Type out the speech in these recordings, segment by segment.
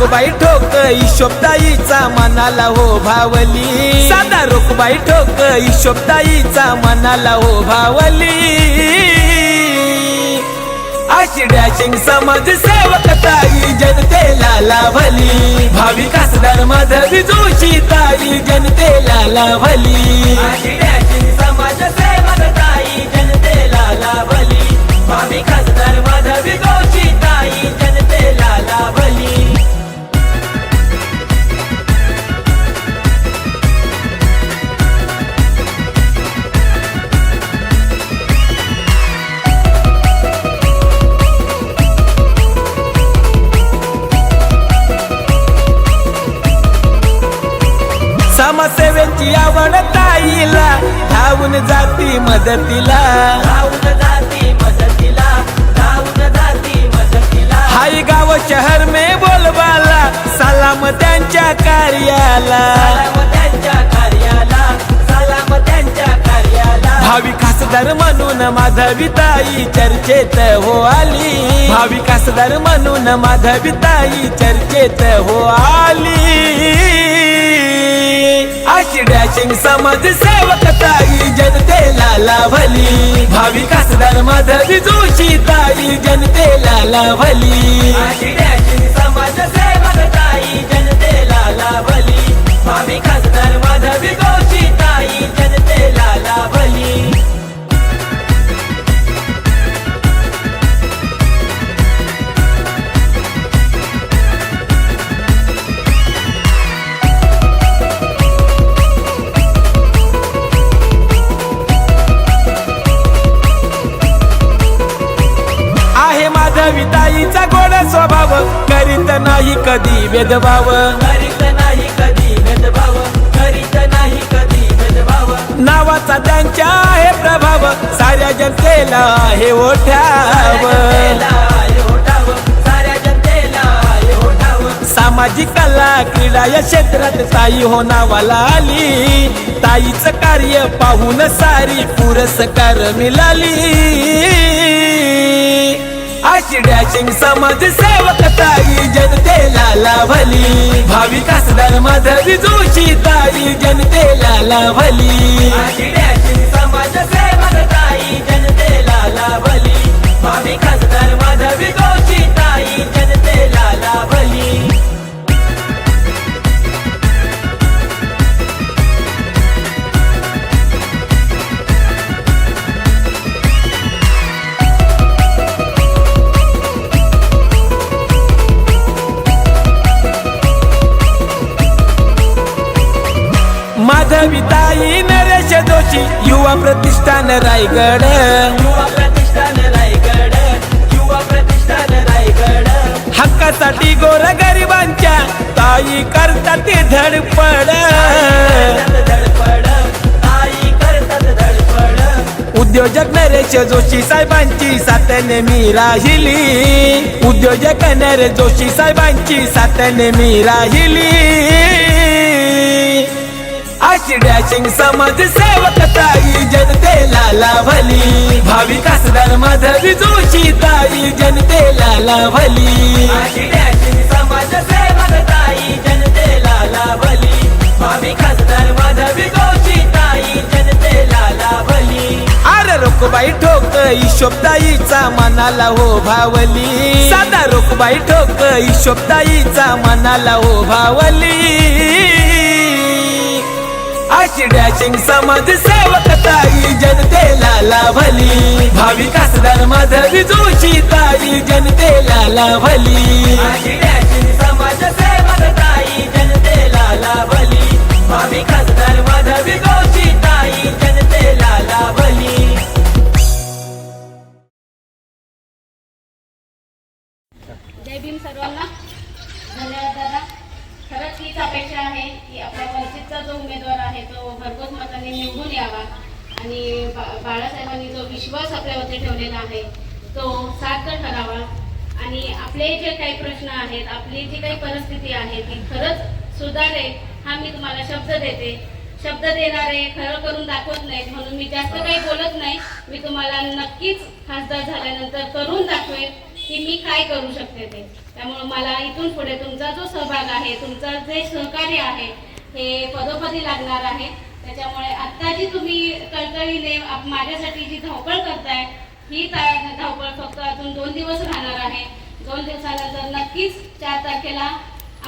रोकबाई ठोक ईशोबताईचा मनाला हो भावली. साधा रोकबाई ठोक ईशोबताईचा मनाला हो भावली. अशी डॅशिंग समाज सेवक ताई जनतेला लाभली. भावी खासदार माधवी जोशी ताई जनतेला लाभली. अशी डॅशिंग समाज सेवक ताई जनतेला लाभली. भावी खासदार माधवी खासदार म्हणून माधविताई चर्चेत हो आली. भावी खासदार म्हणून माधविताई चर्चेत हो आली. अशी डॅशिंग समाज सेवक ताई जनतेला लाभली. भावी खासदार माधवी जोशी ताई जनतेला लाभली. अशी डॅशिंग समाज सेवक ताई नावाचा त्यांच्या आहे प्रभाव. साऱ्या जनतेला आहे ओठाव. सामाजिक कला क्रीडा या क्षेत्रात ताई होनावाला आली. ताईचं कार्य पाहून सारी पुरस्कार मिळाली. अशी डॅशिंग समाज सेवक ताई जनतेला लाभली भावी असदार माधवी जोशी ताई जनतेला लाभली अशी डॅशिंग करतात ते धडपड. उद्योजक नरेश जोशी साहेबांची साथने मी राहिली. उद्योजक नरेश जोशी साहेबांची साथने मी राहिली. अशी डॅशिंग समाज सेवक ताई जनतेला लाभली. भाविकास खासदार जोशी ताई जनतेला लाभली. रोकबाई ठोक ईशोबताईचा मनाला हो भावली. साधा रोकबाई ठोक ईशोबताईचा मनाला हो भावली. अशी डॅशिंग समाज सेवक ताई जनतेला लाभली. भाविकास धर्माधरी जोशी ताई जनतेला लाभली. तुम्हाला शब्द देते. शब्द देणारे खरं करून दाखवत नाहीत म्हणून मी जास्त काही बोलत नाही. मी तुम्हाला नक्कीच खासदार झाल्यानंतर करून दाखवेल की मी काय करू शकते ते. त्यामुळे मला इथून पुढे तुमचा जो सहभाग आहे तुमचं जे सहकार्य आहे हे पदोपदी लागणार आहे. त्याच्यामुळे आत्ता जी तुम्ही कळकळीने माझ्यासाठी जी धावपळ करताय ही धावपळ फक्त अजून दोन दिवस राहणार आहे. दोन दिवसानंतर नक्कीच चार तारखेला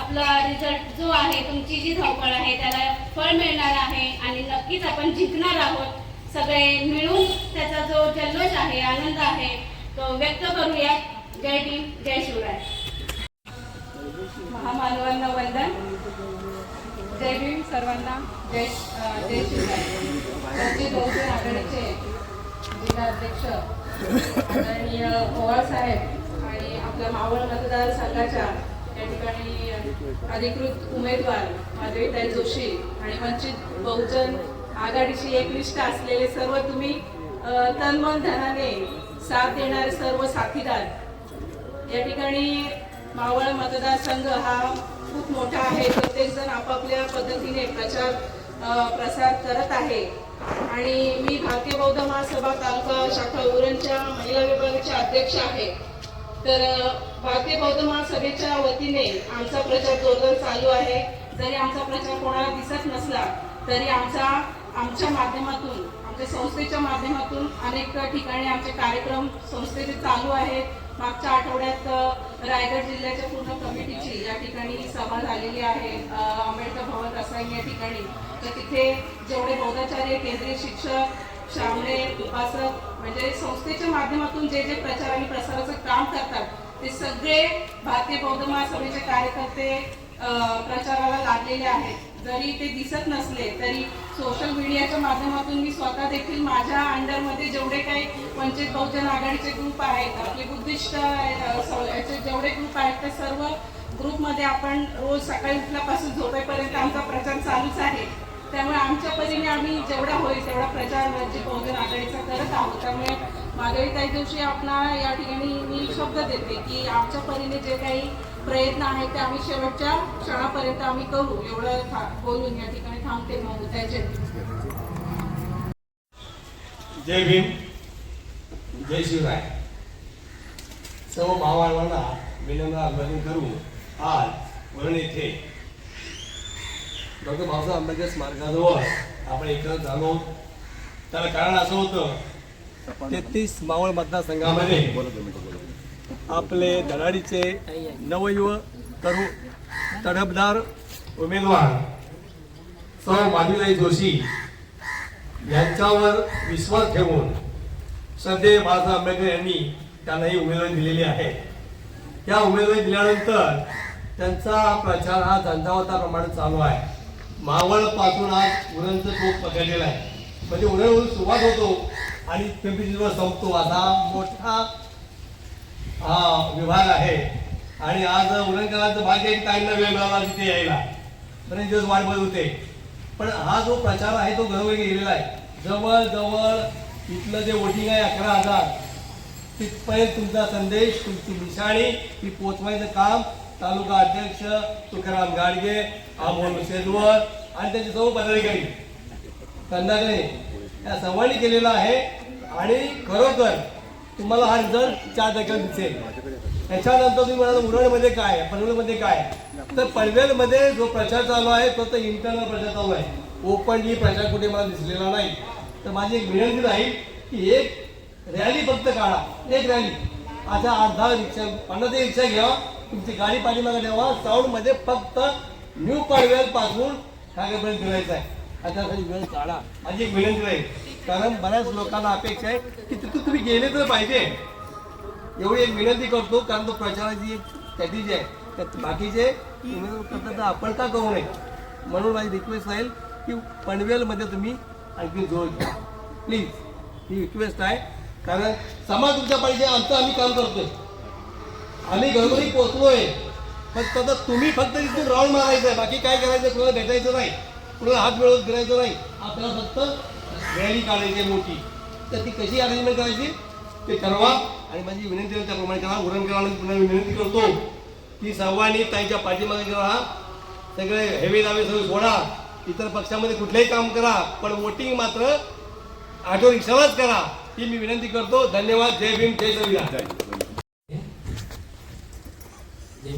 आपला रिझल्ट जो आहे तुमची जी धावपळ आहे त्याला फळ मिळणार आहे आणि नक्कीच आपण जिंकणार आहोत. सगळे मिळून त्याचा जो जल्लोष आहे आनंद आहे तो व्यक्त करूया. जय भीम जय शिवराय. महामानवांना वंदन. जय भीम सर्वांना. जय जय शिवराय. बहुजन आघाडीचे जिल्हाध्यक्ष आदरणीय पवार साहेब आणि आपल्या मावळ मतदारसंघाच्या ठिकाणी अधिकृत उमेदवार माधवीताई जोशी आणि वंचित बहुजन आघाडीची एक लिस्ट असलेले सर्व तुम्ही तन्मन धनाने साथ देणारे सर्व साथीदार. या ठिकाणी मावळ मतदारसंघ हा खूप मोठा आहे. प्रत्येक जण आपापल्या पद्धतीने प्रचार प्रसार करत आहे. आणि मी भारतीय बौद्ध महासभा तालुका शाखा उरणच्या महिला विभागाचे अध्यक्ष आहे. तर भारतीय बौद्ध महासभेच्या वतीने आमचा प्रचार जोरदार चालू आहे. जरी आमचा प्रचार कोणाला दिसत नसला तरी आमचा आमच्या माध्यमातून आमच्या संस्थेच्या माध्यमातून अनेक ठिकाणी आमचे कार्यक्रम संस्थेचे चालू आहेत. मागच्या आठवड्यात रायगड जिल्ह्याच्या पूर्ण कमिटीची या ठिकाणी सभा झालेली आहे. आंबेडकर भवन रसायन या ठिकाणी. तर तिथे जेवढे बौद्धाचार्य केंद्रीय शिक्षक श्रावणे उपासक म्हणजे संस्थेच्या माध्यमातून जे जे प्रचार आणि प्रसाराचं काम करतात ते सगळे भारतीय बौद्ध महासभेचे कार्यकर्ते प्रचाराला लागलेले आहेत. जरी ते दिसत नसले तरी सोशल मीडियाच्या माध्यमातून मी स्वतः देखील माझ्या अंडरमध्ये जेवढे काही वंचित बहुजन आघाडीचे ग्रुप आहेत आपले बुद्धिस्ट याचे जेवढे ग्रुप आहेत ते सर्व ग्रुपमध्ये आपण रोज सकाळी उठल्यापासून झोपेपर्यंत आमचा प्रचार चालूच आहे. त्यामुळे आमच्या परीने आम्ही जेवढा होईल तेवढा प्रचार राज्य बहुजन आघाडीचा करत आहोत. त्यामुळे माधवीताई दिवशी आपणाला या ठिकाणी मी शब्द देते की आमच्या परीने जे काही प्रयत्न आहेत ते आम्ही शेवटच्या क्षणापर्यंत आम्ही करू. एवढं बोलून या ठिकाणी थांबते मग त्याचे जय भीम. जय शिवराय. सर्व महामानवांना विनम्र अभिवादन करू आज वरण येथे डॉक्टर बाबासाहेब आंबेडकर स्मारकाजवळ आपण एकत्र झालो. त्याला कारण असं होतं तेहतीस मावळ मतदारसंघामध्ये आपले धडाडीचे नवयुवक तरुण तडफदार उमेदवार सौ माधुराई जोशी यांच्यावर विश्वास ठेवून सध्या बाळासाहेब आंबेडकर यांनी त्यांना ही उमेदवारी दिलेली आहे. या उमेदवारी दिल्यानंतर त्यांचा प्रचार हा झंझावताप्रमाणे चालू आहे. मावळपासून आज उरणचं टोक पकडलेलं आहे. म्हणजे उरणवरून सुरुवात होतो आणि पिंपरी चिंचवड संपतो. असा मोठा हा विभाग आहे. आणि आज उरणकरांचं भाग्य आहे काहींना वेळ मिळाला तिथे यायला. बरेच दिवस वाट बघत होते. पण हा जो प्रचार आहे तो घरोघरी गेलेला आहे. जवळजवळ इथलं जे वोटिंग आहे अकरा हजार तिथपर्यंत तुमचा संदेश तुमची निशाणी ही पोचवायचं काम तालुका अध्यक्ष तुकाराम गाडगे आमोल शेजवळ आणि त्याची सर्व पदाधिकारी. कंदाकडे या सर्वांनी केलेला आहे आणि खरोखर तुम्हाला हा रिझल्ट चार टक्के दिसेल. त्याच्यानंतर तुम्ही म्हणाल उरणमध्ये काय पनवेलमध्ये काय तर पनवेलमध्ये जो प्रचार चालू आहे तो तर इंटरनल प्रचार चालू आहे. ओपनली प्रचार कुठे मला दिसलेला नाही. तर माझी एक विनंती राहील की एक रॅली फक्त काढा. एक रॅली आता अर्धा रिक्षा पन्नास एक रिक्षा घ्या. तुमची गाडी पाठीमागे ठेवा. साऊंडमध्ये फक्त न्यू पनवेल पासून ठाकरेपर्यंत फिरायचं आहे. आता वेळ काढा. माझी एक विनंती राहील कारण बऱ्याच लोकांना अपेक्षा आहे की तिथं तुम्ही गेले तर पाहिजे. एवढी एक विनंती करतो कारण तो प्रचाराची एक स्ट्रॅटेजी आहे त्यात बाकीचे करतात तर आपण का करू नये? म्हणून माझी रिक्वेस्ट राहील की पनवेलमध्ये तुम्ही आणखी जोर घ्या. प्लीज ही रिक्वेस्ट आहे. कारण समाज तुमच्या पाहिजे आमचं आम्ही काम करतोय. आम्ही घरोघरी पोचलोय फक्त आता तुम्ही फक्त तिथून राऊंड मारायचं आहे. बाकी काय करायचं कुणाला भेटायचं नाही. कुणाला हात मिळवत फिरायचं नाही. आपल्याला फक्त रॅली काढायची आहे मोठी. तर ती कशी अरेंजमेंट करायची? ते ठरवा. आणि माझी विनंती आहे त्याप्रमाणे करा. उरण करा पुन्हा विनंती करतो. की सर्वांनी त्यांच्या पाठीमागे राहा. सगळे हेवे दावे सगळे सोडा. इतर पक्षामध्ये कुठलंही काम करा. पण वोटिंग मात्र ऑटो रिक्षालाच करा. ही मी विनंती करतो. धन्यवाद. जय भीम. जय संविधान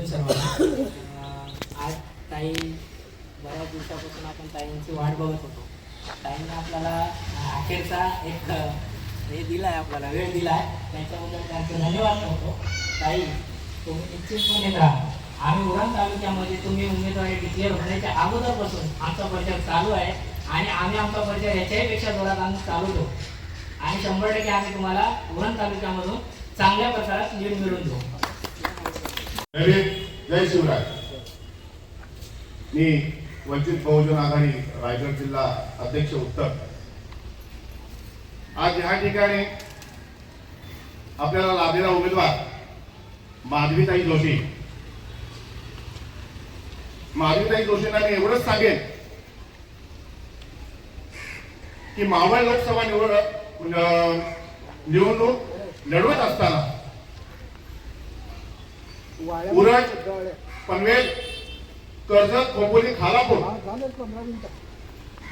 जय सर्वांना. आज ताई बऱ्याच दिवसापासून आपण ताईंची वाट बघत होतो. ताईंनी आपल्याला अखेरचा एक हे दिला आहे आपल्याला वेळ दिला आहे त्याच्याबद्दल त्यांचे धन्यवाद करतो. ताई तुम्ही निश्चितपणे राहा. आम्ही उरण तालुक्यामध्ये तुम्ही उमेदवारी डिक्लेअर होण्याच्या अगोदरपासून आमचा प्रचार चालू आहे आणि आम्ही आमचा प्रचार याच्याही पेक्षा जोरात आम्ही चालू ठेवू. आणि शंभर टक्के आम्ही तुम्हाला उरण तालुक्यामधून चांगल्या प्रकारात लीड मिळून देऊ. जय जय शिवराय. मी वंचित बहुजन आघाडी रायगड जिल्हा अध्यक्ष उत्तर आज या ठिकाणी आपल्याला लाभलेला उमेदवार माधवीताई जोशी. माधवीताई जोशींना मी एवढंच सांगेन की मावळ लोकसभा निवड निवडणूक लढवत असताना उरण पनवेल कर्जत खोपोली खालापूर.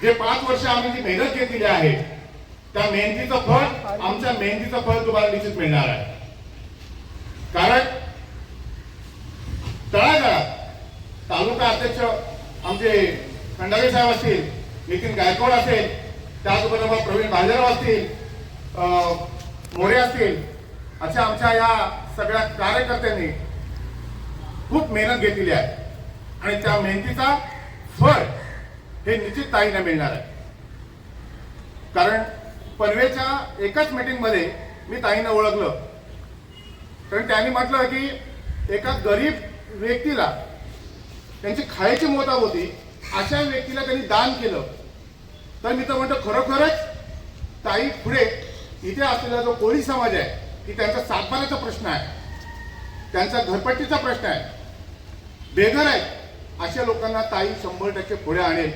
जे पाच वर्ष आम्ही जी मेहनत घेतलेली आहे त्या मेहनतीचं फळ आमच्या मेहनतीचं फळ तुम्हाला निश्चित मिळणार आहे. कारण तळागाळात तालुका अध्यक्ष आमचे खंडारे साहेब असतील नितीन गायकवाड असेल त्याचबरोबर प्रवीण भालेराव असतील मोरे असतील अशा आमच्या या सगळ्या कार्यकर्त्यांनी खूप मेहनत घेतलेली आहे. आणि त्या मेहनतीचा फळ हे निश्चित ताईंना मिळणार आहे. कारण पनवेलच्या एकाच मीटिंगमध्ये मी ताईंना ओळखलं. कारण त्यांनी म्हटलं की एका गरीब व्यक्तीला त्यांची खायची मोताब होती अशा व्यक्तीला त्यांनी दान केलं. तर मी तर म्हणतो खरोखरच ताई पुढे इथे असलेला जो कोळी समाज आहे की त्यांचा सातबाराचा प्रश्न आहे त्यांचा घरपट्टीचा प्रश्न आहे बेघर आहेत अशा लोकांना ताई शंभर टक्के पुढे आणेल.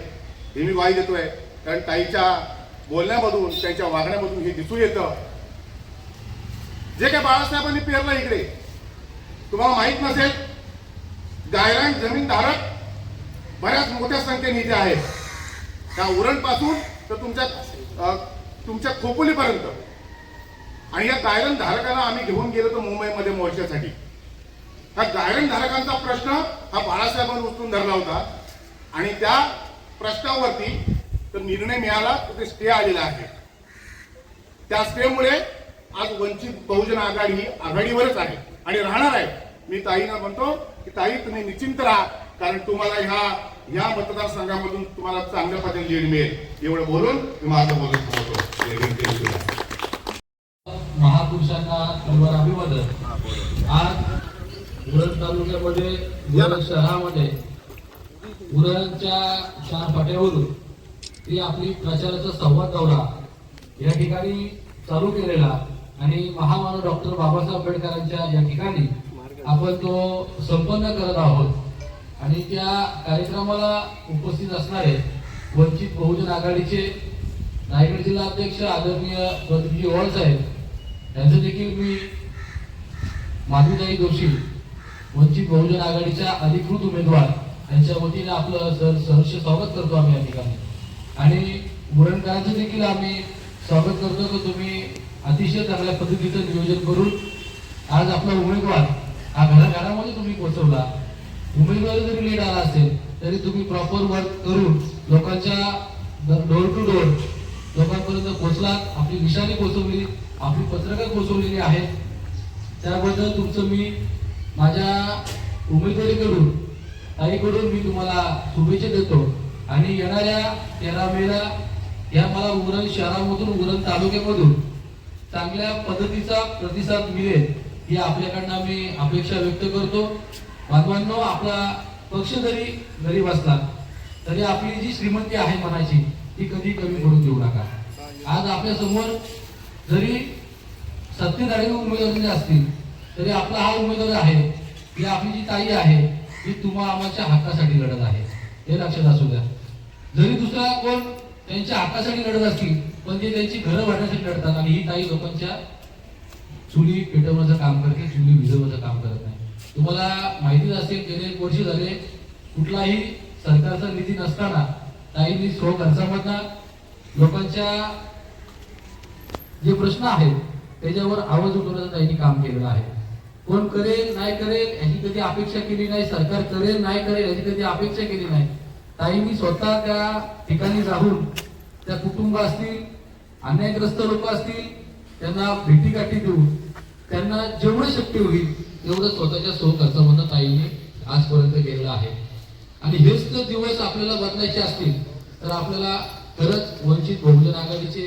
हे मी वाई देतोय. कारण ताईच्या बोलण्यामधून त्यांच्या वागण्यामधून हे दिसून येतं. जे काय बाळासाहेबांनी पेरलं इकडे तुम्हाला माहीत नसेल गायरान जमीन धारक बऱ्याच मोठ्या संख्येने इथे आहेत. त्या उरणपासून तर तुमच्या तुमच्या खोपोलीपर्यंत. आणि या गायरन धारकाला आम्ही घेऊन गेलो होतो मुंबईमध्ये मोर्चासाठी. ह्या गायनधारकांचा प्रश्न हा बाळासाहेबांनी उचलून धरला होता. आणि त्या प्रश्नावरती तर निर्णय मिळाला तर ते स्टे आलेला आहे. त्या स्टेमुळे आज वंचित बहुजन आघाडी ही आघाडीवरच आहे आणि राहणार आहे. मी ताईना म्हणतो की ताई तुम्ही निश्चिंत राहा कारण तुम्हाला ह्या या मतदारसंघामधून तुम्हाला चांगल्या पद्धतीने लीड मिळेल. एवढं बोलून मी माझं बोलत थांबवतो. महापुरुषांना अभिवादन. आज उरण तालुक्यामध्ये उरण शहरामध्ये उरणच्या चार फाट्यावरून ती आपली प्रचाराचा संवाद दौरा या ठिकाणी चालू केलेला आणि महामानव डॉक्टर बाबासाहेब आंबेडकरांच्या या ठिकाणी आपण तो संपन्न करत आहोत. आणि त्या कार्यक्रमाला उपस्थित असणारे वंचित बहुजन आघाडीचे रायगड जिल्हा अध्यक्ष आदरणीय प्रदीपजी ओवाळ साहेब यांचं देखील मी माधुताई जोशी वंचित बहुजन आघाडीच्या अधिकृत उमेदवार. यांच्या वतीने आपलं सर सहर्ष स्वागत करतो आम्ही या ठिकाणी. आणि मुरणकरांचं देखील आम्ही स्वागत करतो की तुम्ही अतिशय चांगल्या पद्धतीचं नियोजन करून आज आपला उमेदवार हा घराघरामध्ये तुम्ही पोहोचवला उमेदवारी जरी लेट आला असेल तरी तुम्ही प्रॉपर वर्क करून लोकांच्या डोर टू डोर लोकांपर्यंत पोहोचलात. आपली निशाणी पोहोचवली आपली पत्रकं पोहोचवलेली आहेत. त्याबद्दल तुमचं मी माझ्या उमेदवारीकडून ताईकडून मी तुम्हाला शुभेच्छा देतो. आणि येणाऱ्या तेरा मेला या मला उरण शहरामधून उरण तालुक्यामधून चांगल्या पद्धतीचा प्रतिसाद मिळेल ही आपल्याकडनं मी अपेक्षा व्यक्त करतो. बांधवांनो आपला पक्ष जरी गरीब असला तरी आपली जी श्रीमंती आहे मनाची ती कधी कमी पडून देऊ नका. आज आपल्यासमोर जरी सत्तेधारी उमेदवार असतील तरी आपला हा उमेदवार आहे ही आपली जी ताई आहे ही तुम्हा आम्हाच्या हक्कासाठी लढत आहे. हे लक्षात असू द्या. जरी दुसरा कोण त्यांच्या हक्कासाठी लढत असतील पण ते त्यांची घरं भरण्यासाठी लढतात आणि ही ताई लोकांच्या चुली पेटवण्याचं काम करते चुली विझवण्याचं काम करत नाही. तुम्हाला माहितीच असेल गेले एक वर्ष झाले कुठलाही सरकारचा निधी नसताना ताईंनी स्व खर्चामधनं लोकांच्या जे प्रश्न आहेत त्याच्यावर आवाज उठवण्याचं ताईंनी काम केलेलं आहे. कोण करेल नाही करेल याची कधी अपेक्षा केली नाही सरकार करेल नाही करेल याची कधी अपेक्षा केली नाही. ताईंनी स्वतः त्या ठिकाणी जाऊन त्या कुटुंब असतील अन्यायग्रस्त लोक असतील त्यांना भेटीगाठी देऊन त्यांना जेवढं शक्य होईल तेवढं स्वतःच्या सो खर्चामधून ताईने आजपर्यंत केलेलं आहे. आणि हेच जर दिवस आपल्याला बदलायचे असतील तर आपल्याला खरंच वंचित बहुजन आघाडीचे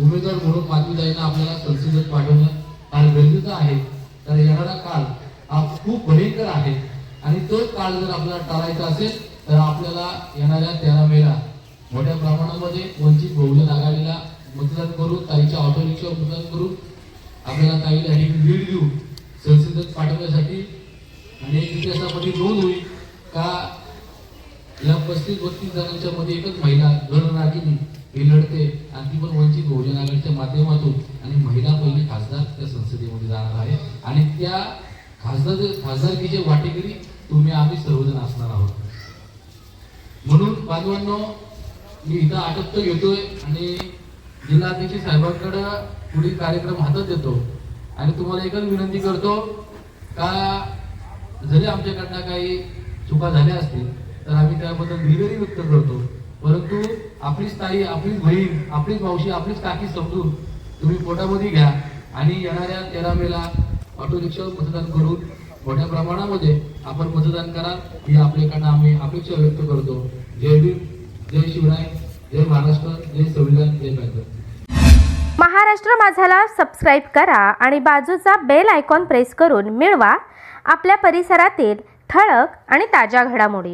उमेदवार म्हणून मातृताईंना आपल्याला संसदेत पाठवणं फार गरजेचं आहे. तर येणारा काळ हा खूप भयंकर आहे. आणि तो काळ जर आपल्याला टाळायचा असेल तर आपल्याला येणाऱ्या तेरा मेला मोठ्या प्रमाणामध्ये वंचित बहुजन आघाडीला मतदान करू ताईच्या ऑटो रिक्षावर मतदान करून आपल्याला ताईला ही लीड देऊ संसदेत पाठवण्यासाठी आणि इतिहासामध्ये नोंद होईल का? या पस्तीस बत्तीस जणांच्या मध्ये एकच महिला रणरागिनी ही लढते. आणि ती पण वंचित बहुजन आघाडीच्या माध्यमातून आणि महिला पहिली खासदार त्या संसदेमध्ये जाणार आहे आणि त्या खासदार खासदारकीचे वाटेकरी तुम्ही आम्ही सर्वजण असणार आहोत. म्हणून बांधवांनो मी इथं आटपतो घेतोय आणि जिल्हाध्यक्ष साहेबांकडं पुढील कार्यक्रम हातात देतो. आणि तुम्हाला एकच विनंती करतो का जरी आमच्याकडनं काही चुका झाल्या असतील तर आम्ही त्याबद्दल दिलगिरी व्यक्त करतो. परंतु आपलीच ताई आपलीच बहीण आपलीच मावशी आपलीच काकी समजून तुम्ही पोटामध्ये घ्या आणि येणाऱ्या तेरा मेला ऑटो रिक्षावर मतदान करून मोठ्या प्रमाणामध्ये आपण मतदान करा ही आपल्याकडनं आम्ही अपेक्षा व्यक्त करतो. जय भीम जय शिवराय जय महाराष्ट्र जय संविधान जय भारत. महाराष्ट्र माझाला सबस्क्राईब करा आणि बाजूचा बेल आयकॉन प्रेस करून मिळवा. आपल्या परिसरातील ठळक आणि ताज्या घडामोडी.